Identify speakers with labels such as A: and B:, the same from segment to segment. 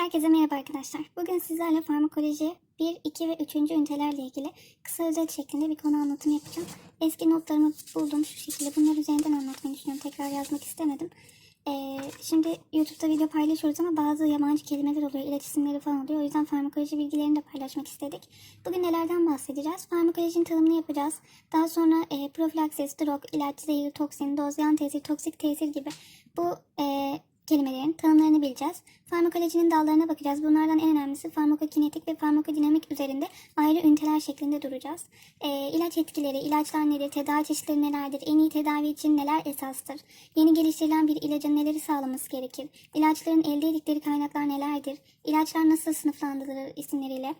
A: Herkese merhaba arkadaşlar. Bugün sizlerle farmakoloji 1, 2 ve 3. ünitelerle ilgili kısa özet şeklinde bir konu anlatımı yapacağım. Eski notlarımı buldum şu şekilde. Bunlar üzerinden anlatmayı düşünüyorum. Tekrar yazmak istemedim. Ee, şimdi YouTube'da video paylaşıyoruz ama bazı yabancı kelimeler oluyor, ilaç isimleri falan oluyor. O yüzden farmakoloji bilgilerini de paylaşmak istedik. Bugün nelerden bahsedeceğiz? Farmakolojinin tanımını yapacağız. Daha sonra e, profilaksis, drog, ilaç, zehir, toksin, doz, yan tesir, toksik tesir gibi bu e, kelimelerin tanımlarını bileceğiz. Farmakolojinin dallarına bakacağız. Bunlardan en önemlisi farmakokinetik ve farmakodinamik üzerinde ayrı üniteler şeklinde duracağız. Ee, ilaç etkileri, ilaçlar nedir, tedavi çeşitleri nelerdir, en iyi tedavi için neler esastır, yeni geliştirilen bir ilacın neleri sağlaması gerekir, ilaçların elde ettikleri kaynaklar nelerdir, ilaçlar nasıl sınıflandırılır isimleriyle,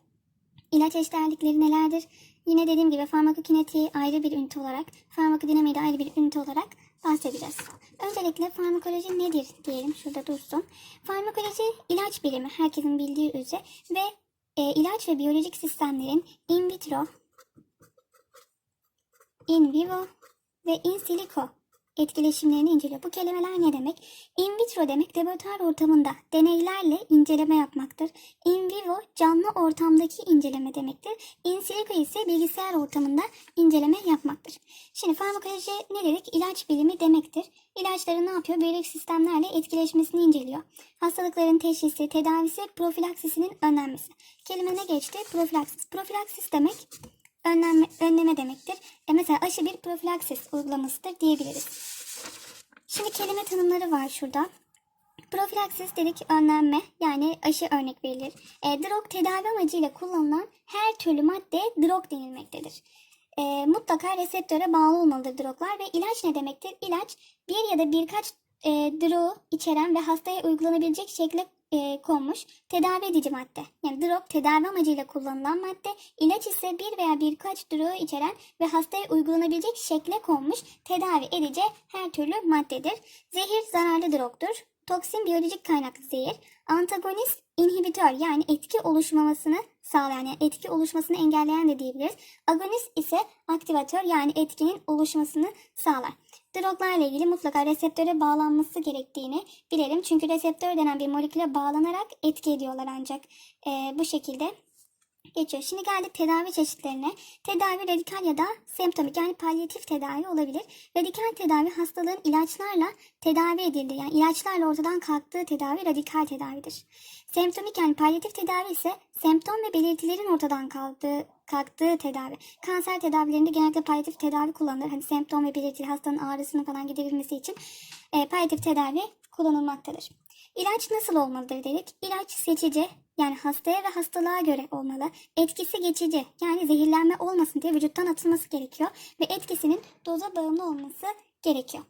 A: İlaç eşdeğerlikleri nelerdir? Yine dediğim gibi farmakokinetiği ayrı bir ünite olarak, farmakodinamiği de ayrı bir ünite olarak bahsedeceğiz. Öncelikle farmakoloji nedir diyelim şurada dursun. Farmakoloji ilaç bilimi herkesin bildiği üzere ve e, ilaç ve biyolojik sistemlerin in vitro, in vivo ve in silico etkileşimlerini inceliyor. Bu kelimeler ne demek? In vitro demek laboratuvar ortamında deneylerle inceleme yapmaktır. In vivo canlı ortamdaki inceleme demektir. In silico ise bilgisayar ortamında inceleme yapmaktır. Şimdi farmakoloji ne dedik? İlaç bilimi demektir. İlaçların ne yapıyor? Biyolojik sistemlerle etkileşmesini inceliyor. Hastalıkların teşhisi, tedavisi, profilaksisinin önlenmesi. Kelime ne geçti? Profilaksis. Profilaksis demek önleme, önleme demektir. E mesela aşı bir profilaksis uygulamasıdır diyebiliriz. Şimdi kelime tanımları var şurada. Profilaksis dedik önlenme yani aşı örnek verilir. E, drog tedavi amacıyla kullanılan her türlü maddeye drog denilmektedir. E, mutlaka reseptöre bağlı olmalıdır droglar ve ilaç ne demektir? İlaç bir ya da birkaç e, drogu içeren ve hastaya uygulanabilecek şekilde e, konmuş tedavi edici madde. Yani drog tedavi amacıyla kullanılan madde, ilaç ise bir veya birkaç drogu içeren ve hastaya uygulanabilecek şekle konmuş tedavi edici her türlü maddedir. Zehir zararlı drogdur. Toksin biyolojik kaynaklı zehir. Antagonist inhibitör yani etki oluşmamasını sağlayan yani etki oluşmasını engelleyen de diyebiliriz. Agonist ise aktivatör yani etkinin oluşmasını sağlar. Droglarla ilgili mutlaka reseptöre bağlanması gerektiğini bilelim. Çünkü reseptör denen bir moleküle bağlanarak etki ediyorlar ancak e, bu şekilde geçiyor. Şimdi geldik tedavi çeşitlerine. Tedavi radikal ya da semptomik yani palyatif tedavi olabilir. Radikal tedavi hastalığın ilaçlarla tedavi edildiği yani ilaçlarla ortadan kalktığı tedavi radikal tedavidir. Semptomik yani palyatif tedavi ise semptom ve belirtilerin ortadan kalktığı, kalktığı tedavi. Kanser tedavilerinde genellikle palyatif tedavi kullanılır. Hani semptom ve belirtili hastanın ağrısının falan giderilmesi için e, palyatif tedavi kullanılmaktadır. İlaç nasıl olmalıdır dedik. İlaç seçici yani hastaya ve hastalığa göre olmalı. Etkisi geçici yani zehirlenme olmasın diye vücuttan atılması gerekiyor. Ve etkisinin doza bağımlı olması gerekiyor.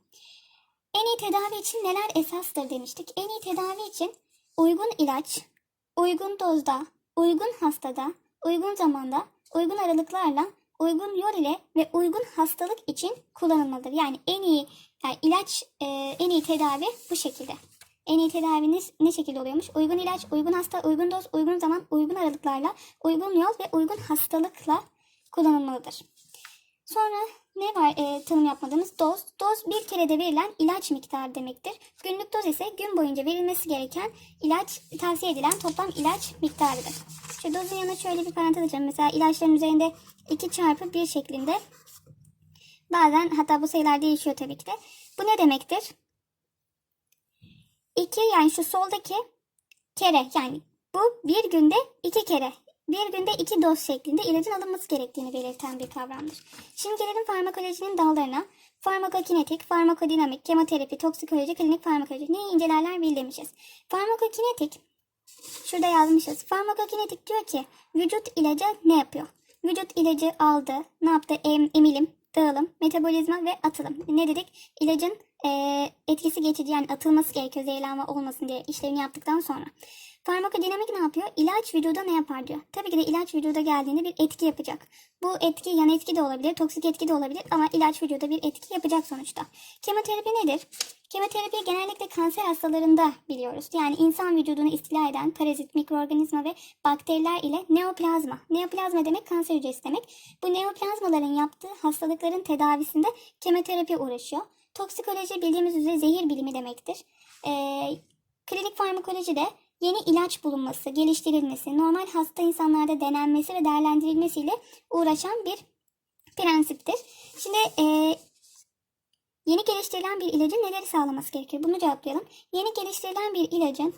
A: En iyi tedavi için neler esastır demiştik. En iyi tedavi için uygun ilaç, uygun dozda, uygun hastada, uygun zamanda, uygun aralıklarla, uygun yol ile ve uygun hastalık için kullanılmalıdır. Yani en iyi yani ilaç, e, en iyi tedavi bu şekilde. En iyi tedaviniz ne şekilde oluyormuş? Uygun ilaç, uygun hasta, uygun doz, uygun zaman, uygun aralıklarla, uygun yol ve uygun hastalıkla kullanılmalıdır. Sonra ne var e, tanım yapmadığımız doz? Doz bir kerede verilen ilaç miktarı demektir. Günlük doz ise gün boyunca verilmesi gereken ilaç tavsiye edilen toplam ilaç miktarıdır. Şu dozun yanına şöyle bir parantez açalım. Mesela ilaçların üzerinde 2 çarpı 1 şeklinde. Bazen hatta bu sayılar değişiyor tabii ki de. Bu ne demektir? 2 yani şu soldaki kere yani bu bir günde iki kere bir günde iki doz şeklinde ilacın alınması gerektiğini belirten bir kavramdır. Şimdi gelelim farmakolojinin dallarına. Farmakokinetik, farmakodinamik, kemoterapi, toksikoloji, klinik farmakoloji. Neyi incelerler bildirmişiz. Farmakokinetik, şurada yazmışız. Farmakokinetik diyor ki vücut ilaca ne yapıyor? Vücut ilacı aldı, ne yaptı? Em, emilim, dağılım, metabolizma ve atılım. Ne dedik? İlacın e, etkisi geçici yani atılması gerekiyor zehirlenme olmasın diye işlevini yaptıktan sonra. Farmakodinamik ne yapıyor? İlaç vücuda ne yapar diyor. Tabii ki de ilaç vücuda geldiğinde bir etki yapacak. Bu etki yan etki de olabilir, toksik etki de olabilir ama ilaç vücuda bir etki yapacak sonuçta. Kemoterapi nedir? Kemoterapi genellikle kanser hastalarında biliyoruz. Yani insan vücudunu istila eden parazit, mikroorganizma ve bakteriler ile neoplazma. Neoplazma demek kanser hücresi demek. Bu neoplazmaların yaptığı hastalıkların tedavisinde kemoterapi uğraşıyor. Toksikoloji bildiğimiz üzere zehir bilimi demektir. Ee, klinik farmakoloji de yeni ilaç bulunması, geliştirilmesi, normal hasta insanlarda denenmesi ve değerlendirilmesiyle uğraşan bir prensiptir. Şimdi e, yeni geliştirilen bir ilacın neleri sağlaması gerekir? Bunu cevaplayalım. Yeni geliştirilen bir ilacın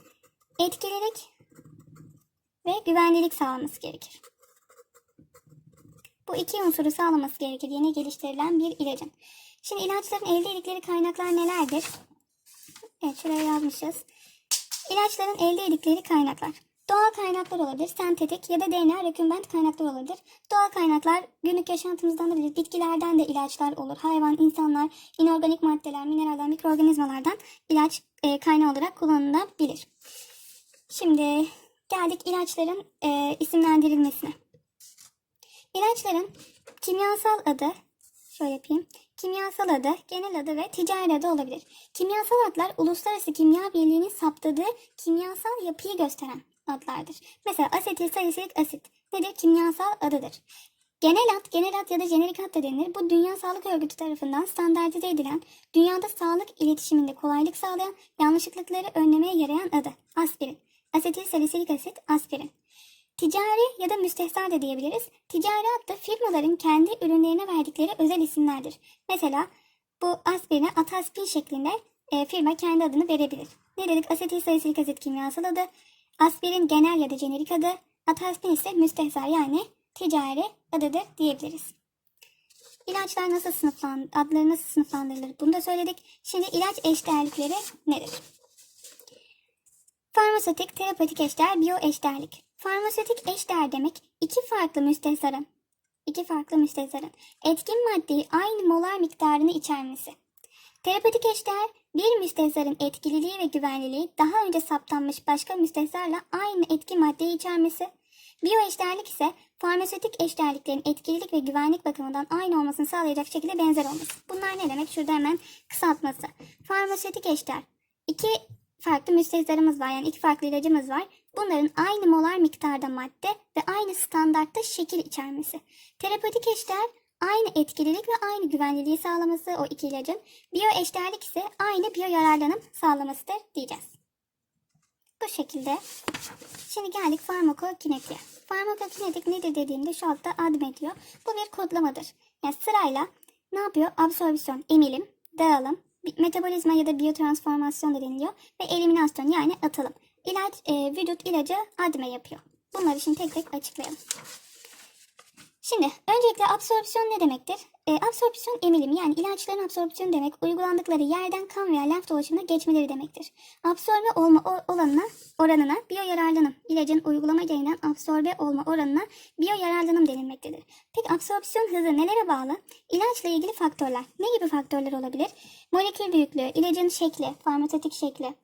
A: etkililik ve güvenlilik sağlaması gerekir. Bu iki unsuru sağlaması gerekir yeni geliştirilen bir ilacın. Şimdi ilaçların elde ettikleri kaynaklar nelerdir? Evet şuraya yazmışız. İlaçların elde ettikleri kaynaklar. Doğal kaynaklar olabilir, sentetik ya da DNA rekümbent kaynaklar olabilir. Doğal kaynaklar günlük yaşantımızdan da bilir. Bitkilerden de ilaçlar olur. Hayvan, insanlar, inorganik maddeler, mineraller, mikroorganizmalardan ilaç e, kaynağı olarak kullanılabilir. Şimdi geldik ilaçların e, isimlendirilmesine. İlaçların kimyasal adı, şöyle yapayım. Kimyasal adı, genel adı ve ticari adı olabilir. Kimyasal adlar Uluslararası Kimya Birliği'nin saptadığı kimyasal yapıyı gösteren adlardır. Mesela asetil salisilik asit nedir? Kimyasal adıdır. Genel ad, genel ad ya da jenerik ad da denilir. Bu Dünya Sağlık Örgütü tarafından standartize edilen, dünyada sağlık iletişiminde kolaylık sağlayan, yanlışlıkları önlemeye yarayan adı. Aspirin. Asetil salisilik asit, aspirin. Ticari ya da müstehsar da diyebiliriz. Ticari ad da firmaların kendi ürünlerine verdikleri özel isimlerdir. Mesela bu aspirine ataspin şeklinde e, firma kendi adını verebilir. Ne dedik? Asetil salisilik asit kimyasal adı. Aspirin genel ya da jenerik adı. Ataspin ise müstehsar yani ticari adıdır diyebiliriz. İlaçlar nasıl sınıflan adları nasıl sınıflandırılır bunu da söyledik. Şimdi ilaç eşdeğerlikleri nedir? Farmasötik, terapetik eşdeğer, biyo eşdeğerlik. Farmasötik eşdeğer demek iki farklı müstehsarın, iki farklı müstehsarın etkin maddeyi aynı molar miktarını içermesi. Terapetik eşdeğer bir müstehsarın etkililiği ve güvenliliği daha önce saptanmış başka müstehsarla aynı etki maddeyi içermesi. Biyo eşdeğerlik ise farmasötik eşdeğerliklerin etkililik ve güvenlik bakımından aynı olmasını sağlayacak şekilde benzer olması. Bunlar ne demek? Şurada hemen kısaltması. Farmasötik eşdeğer. İki farklı müstehsarımız var yani iki farklı ilacımız var. Bunların aynı molar miktarda madde ve aynı standartta şekil içermesi. Terapetik eşdeğer aynı etkililik ve aynı güvenliliği sağlaması o iki ilacın. Biyo eşdeğerlik ise aynı biyo yararlanım sağlamasıdır diyeceğiz. Bu şekilde. Şimdi geldik farmakokinetiğe. Farmakokinetik nedir dediğimde şu altta adım ediyor. Bu bir kodlamadır. Yani sırayla ne yapıyor? Absorbisyon, emilim, dağılım, metabolizma ya da biyotransformasyon da deniliyor ve eliminasyon yani atılım. İlaç, e, vücut ilacı adme yapıyor. Bunları şimdi tek tek açıklayalım. Şimdi öncelikle absorpsiyon ne demektir? E, absorpsiyon emilim yani ilaçların absorpsiyonu demek uygulandıkları yerden kan veya lenf dolaşımına geçmeleri demektir. Absorbe olma o- olanına, oranına biyo yararlanım, ilacın uygulama yayından absorbe olma oranına biyo yararlanım denilmektedir. Peki absorpsiyon hızı nelere bağlı? İlaçla ilgili faktörler. Ne gibi faktörler olabilir? Molekül büyüklüğü, ilacın şekli, farmasötik şekli,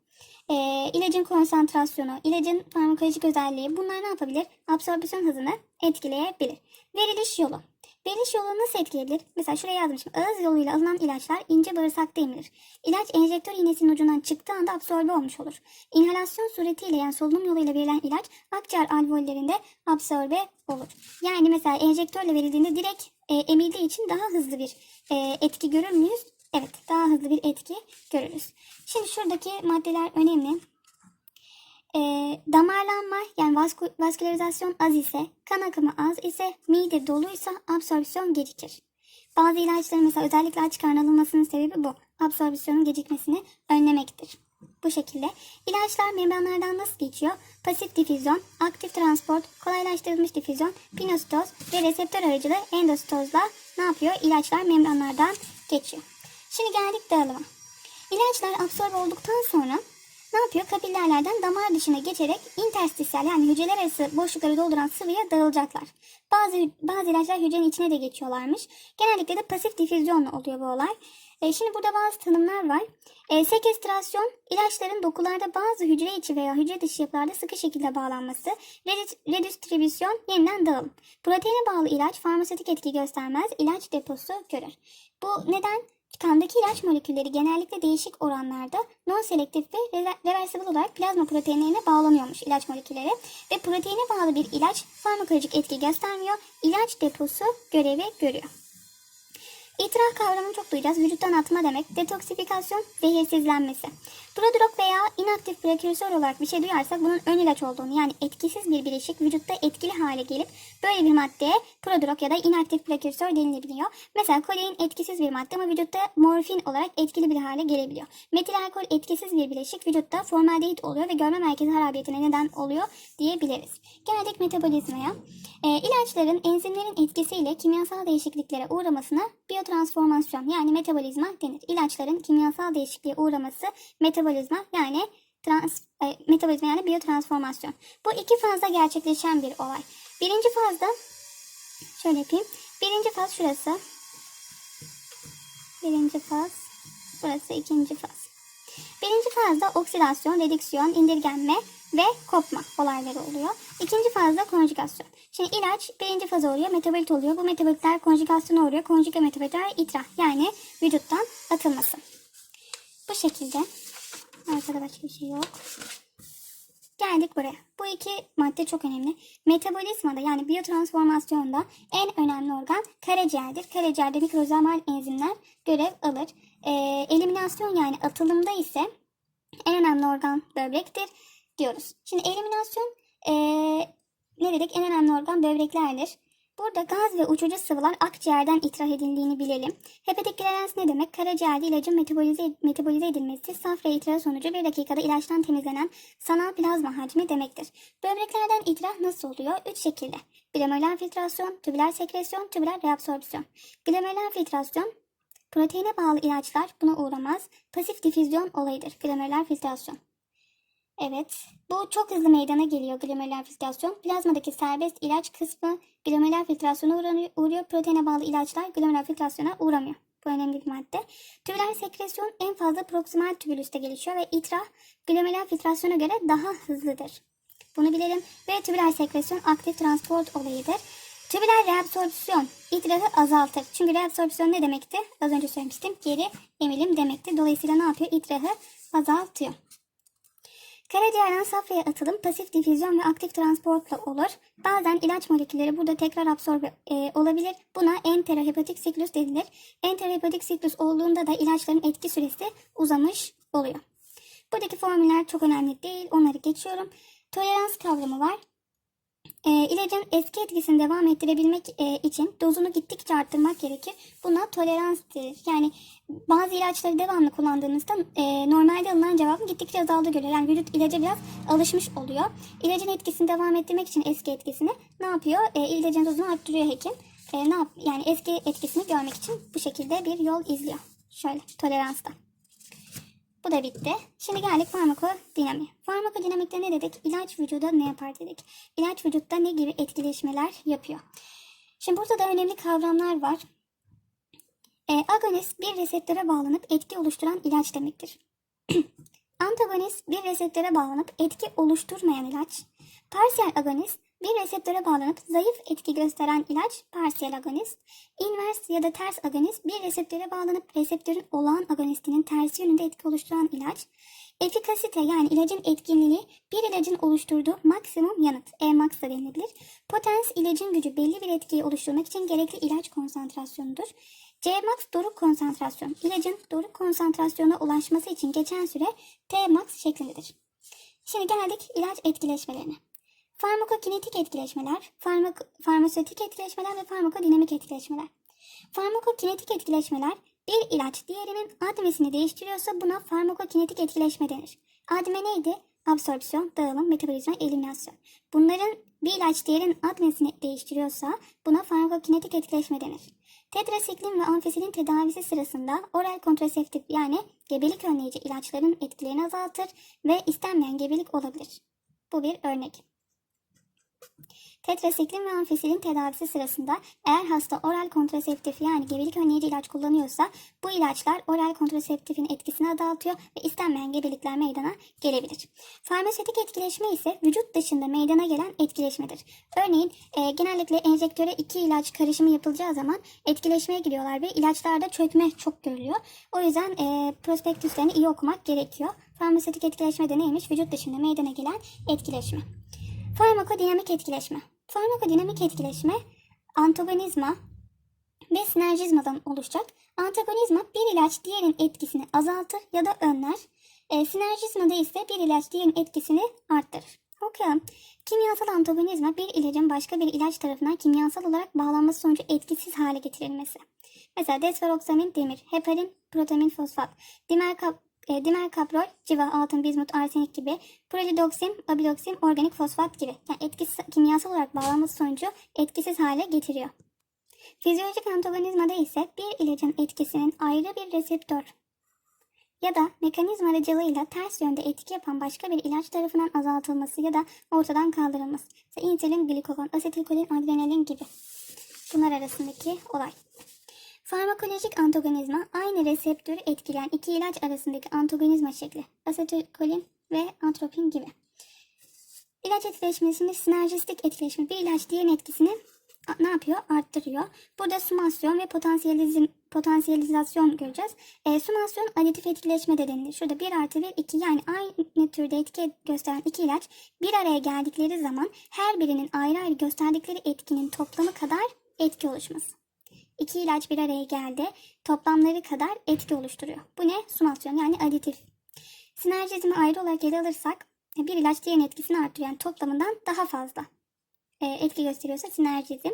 A: e, ilacın konsantrasyonu, ilacın farmakolojik özelliği bunlar ne yapabilir? Absorpsiyon hızını etkileyebilir. Veriliş yolu. Veriliş yolunu nasıl etkileyebilir? Mesela şuraya yazmışım. Ağız yoluyla alınan ilaçlar ince bağırsakta emilir. İlaç enjektör iğnesinin ucundan çıktığı anda absorbe olmuş olur. İnhalasyon suretiyle yani solunum yoluyla verilen ilaç akciğer alveollerinde absorbe olur. Yani mesela enjektörle verildiğinde direkt e, emildiği için daha hızlı bir e, etki görür müyüz? Evet, daha hızlı bir etki görürüz. Şimdi şuradaki maddeler önemli. Ee, damarlanma yani vasku- vaskülerizasyon az ise, kan akımı az ise, mide doluysa absorpsiyon gecikir. Bazı ilaçların mesela özellikle aç karnı sebebi bu. Absorpsiyonun gecikmesini önlemektir. Bu şekilde. İlaçlar membranlardan nasıl geçiyor? Pasif difüzyon, aktif transport, kolaylaştırılmış difüzyon, pinositoz ve reseptör aracılığı endositozla ne yapıyor? İlaçlar membranlardan geçiyor. Şimdi geldik dağılıma. İlaçlar absorbe olduktan sonra ne yapıyor? Kapillerlerden damar dışına geçerek interstisyal yani hücreler arası boşlukları dolduran sıvıya dağılacaklar. Bazı bazı ilaçlar hücrenin içine de geçiyorlarmış. Genellikle de pasif difüzyonla oluyor bu olay. E, şimdi burada bazı tanımlar var. E, sekestrasyon, ilaçların dokularda bazı hücre içi veya hücre dışı yapılarda sıkı şekilde bağlanması. Redis- Redistribüsyon, yeniden dağılım. Proteine bağlı ilaç farmasötik etki göstermez, ilaç deposu görür. Bu neden? Kandaki ilaç molekülleri genellikle değişik oranlarda non-selektif ve re- reversible olarak plazma proteinlerine bağlanıyormuş ilaç molekülleri ve proteine bağlı bir ilaç farmakolojik etki göstermiyor, ilaç deposu görevi görüyor. İtiraf kavramını çok duyacağız. Vücuttan atma demek. Detoksifikasyon, zehirsizlenmesi. Prodrug veya inaktif prekürsör olarak bir şey duyarsak bunun ön ilaç olduğunu yani etkisiz bir bileşik vücutta etkili hale gelip böyle bir maddeye prodrug ya da inaktif prekürsör denilebiliyor. Mesela kodein etkisiz bir madde ama vücutta morfin olarak etkili bir hale gelebiliyor. Metil alkol etkisiz bir bileşik vücutta formaldehit oluyor ve görme merkezi harabiyetine neden oluyor diyebiliriz. Geldik metabolizmaya. E, ilaçların enzimlerin etkisiyle kimyasal değişikliklere uğramasına biyotransformasyon yani metabolizma denir. İlaçların kimyasal değişikliğe uğraması metabolizma yani trans, e, metabolizma yani biyotransformasyon. Bu iki fazda gerçekleşen bir olay. Birinci fazda şöyle yapayım. Birinci faz şurası. Birinci faz. Burası ikinci faz. Birinci fazda oksidasyon, redüksiyon, indirgenme ve kopma olayları oluyor. İkinci fazda konjugasyon. Şimdi ilaç birinci faza uğruyor, metabolit oluyor. Bu metabolitler konjugasyona uğruyor. Konjuga metabolitler itra yani vücuttan atılması. Bu şekilde. Arkada başka bir şey yok. Geldik buraya. Bu iki madde çok önemli. Metabolizmada yani biyotransformasyonda en önemli organ karaciğerdir. Karaciğerde mikrozomal enzimler görev alır. Ee, eliminasyon yani atılımda ise en önemli organ böbrektir diyoruz. Şimdi eliminasyon ee, ne dedik? En önemli organ böbreklerdir. Burada gaz ve uçucu sıvılar akciğerden ithal edildiğini bilelim. Hepatik klerens ne demek? Karaciğerde ilacın metabolize, metabolize edilmesi safra itiraf sonucu bir dakikada ilaçtan temizlenen sanal plazma hacmi demektir. Böbreklerden itiraf nasıl oluyor? Üç şekilde. Glomerular filtrasyon, tübüler sekresyon, tübüler reabsorpsiyon. Glomerular filtrasyon proteine bağlı ilaçlar buna uğramaz. Pasif difüzyon olayıdır. Glomerular filtrasyon. Evet, bu çok hızlı meydana geliyor glomerular filtrasyon. Plazmadaki serbest ilaç kısmı glomerular filtrasyona uğruyor. Proteine bağlı ilaçlar glomerular filtrasyona uğramıyor. Bu önemli bir madde. Tübüler sekresyon en fazla proksimal tübülüste gelişiyor ve itra glomerular filtrasyona göre daha hızlıdır. Bunu bilelim. Ve tübüler sekresyon aktif transport olayıdır. Tübüler reabsorpsiyon idrarı azaltır. Çünkü reabsorpsiyon ne demekti? Az önce söylemiştim. Geri emilim demekti. Dolayısıyla ne yapıyor? İdrarı azaltıyor. Karaciğerden safraya atılım pasif difüzyon ve aktif transportla olur. Bazen ilaç molekülleri burada tekrar absorbe e, olabilir. Buna enterohepatik siklus denilir. Enterohepatik siklus olduğunda da ilaçların etki süresi uzamış oluyor. Buradaki formüller çok önemli değil. Onları geçiyorum. Tolerans kavramı var. E, ilacın eski etkisini devam ettirebilmek e, için dozunu gittikçe arttırmak gerekir. Buna tolerans denir. Yani bazı ilaçları devamlı kullandığınızda e, normalde alınan cevabın gittikçe azaldığı görülüyor. Yani vücut ilaca biraz alışmış oluyor. İlacın etkisini devam ettirmek için eski etkisini ne yapıyor? E, ilacın dozunu arttırıyor hekim. E, ne yap yani eski etkisini görmek için bu şekilde bir yol izliyor. Şöyle toleransta. Bu da bitti. Şimdi geldik farmakodinamiğe. Farmakodinamikte ne dedik? İlaç vücuda ne yapar dedik. İlaç vücutta ne gibi etkileşmeler yapıyor. Şimdi burada da önemli kavramlar var. E, agonist bir reseptöre bağlanıp etki oluşturan ilaç demektir. Antagonist bir reseptöre bağlanıp etki oluşturmayan ilaç. Parsiyel agonist bir reseptöre bağlanıp zayıf etki gösteren ilaç parsiyel agonist. İnvers ya da ters agonist bir reseptöre bağlanıp reseptörün olağan agonistinin tersi yönünde etki oluşturan ilaç. Efikasite yani ilacın etkinliği bir ilacın oluşturduğu maksimum yanıt Emax da denilebilir. Potens ilacın gücü belli bir etkiyi oluşturmak için gerekli ilaç konsantrasyonudur. Cmax doruk konsantrasyon ilacın doruk konsantrasyona ulaşması için geçen süre Tmax şeklindedir. Şimdi geldik ilaç etkileşmelerine. Farmakokinetik etkileşmeler, farmak farmasötik etkileşmeler ve farmakodinamik etkileşmeler. Farmakokinetik etkileşmeler bir ilaç diğerinin admesini değiştiriyorsa buna farmakokinetik etkileşme denir. Adme neydi? Absorpsiyon, dağılım, metabolizma, eliminasyon. Bunların bir ilaç diğerinin admesini değiştiriyorsa buna farmakokinetik etkileşme denir. Tetrasiklin ve amfisilin tedavisi sırasında oral kontraseptif yani gebelik önleyici ilaçların etkilerini azaltır ve istenmeyen gebelik olabilir. Bu bir örnek. Tetrasiklin ve amfisilin tedavisi sırasında eğer hasta oral kontraseptif yani gebelik önleyici ilaç kullanıyorsa bu ilaçlar oral kontraseptifin etkisini azaltıyor ve istenmeyen gebelikler meydana gelebilir. Farmasötik etkileşme ise vücut dışında meydana gelen etkileşmedir. Örneğin e, genellikle enjektöre iki ilaç karışımı yapılacağı zaman etkileşmeye giriyorlar ve ilaçlarda çökme çok görülüyor. O yüzden e, prospektüslerini iyi okumak gerekiyor. Farmasötik etkileşme de neymiş? Vücut dışında meydana gelen etkileşme. Farmakodinamik etkileşme. Farmakodinamik etkileşme antagonizma ve sinerjizmadan oluşacak. Antagonizma bir ilaç diğerinin etkisini azaltır ya da önler. E, sinerjizmada ise bir ilaç diğerinin etkisini arttırır. Okuyalım. Kimyasal antagonizma bir ilacın başka bir ilaç tarafından kimyasal olarak bağlanması sonucu etkisiz hale getirilmesi. Mesela desferoksamin demir, heparin, protamin fosfat, dimer, e, dimer kaprol, civa, altın, bizmut, arsenik gibi, prolidoksin, abiloksin, organik fosfat gibi. Yani etkisiz, kimyasal olarak bağlanması sonucu etkisiz hale getiriyor. Fizyolojik antagonizmada ise bir ilacın etkisinin ayrı bir reseptör ya da mekanizma aracılığıyla ters yönde etki yapan başka bir ilaç tarafından azaltılması ya da ortadan kaldırılması. Mesela insülin, glikogon, asetilkolin, adrenalin gibi. Bunlar arasındaki olay. Farmakolojik antagonizma aynı reseptörü etkileyen iki ilaç arasındaki antagonizma şekli. Asetilkolin ve atropin gibi. İlaç etkileşmesinde sinerjistik etkileşme bir ilaç diğerinin etkisini ne yapıyor? Arttırıyor. Burada sumasyon ve potansiyelizm, potansiyelizasyon göreceğiz. E, sumasyon aditif etkileşme de denilir. Şurada 1 artı 1, 2 yani aynı türde etki gösteren iki ilaç bir araya geldikleri zaman her birinin ayrı ayrı gösterdikleri etkinin toplamı kadar etki oluşması. İki ilaç bir araya geldi. Toplamları kadar etki oluşturuyor. Bu ne? Sumasyon yani aditif. Sinerjizmi ayrı olarak ele alırsak e, bir ilaç diğerinin etkisini artırıyor. Yani toplamından daha fazla e, etki gösteriyorsa sinerjizm.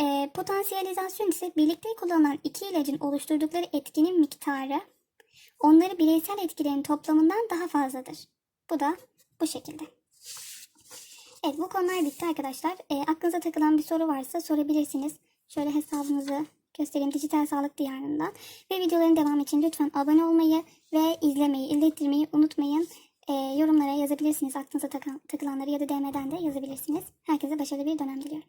A: E, potansiyelizasyon ise birlikte kullanılan iki ilacın oluşturdukları etkinin miktarı onları bireysel etkilerin toplamından daha fazladır. Bu da bu şekilde. Evet bu konular bitti arkadaşlar. E, aklınıza takılan bir soru varsa sorabilirsiniz. Şöyle hesabınızı göstereyim Dijital Sağlık Diyarı'ndan. Ve videoların devamı için lütfen abone olmayı ve izlemeyi, izlettirmeyi unutmayın. E, yorumlara yazabilirsiniz. Aklınıza takılan, takılanları ya da DM'den de yazabilirsiniz. Herkese başarılı bir dönem diliyorum.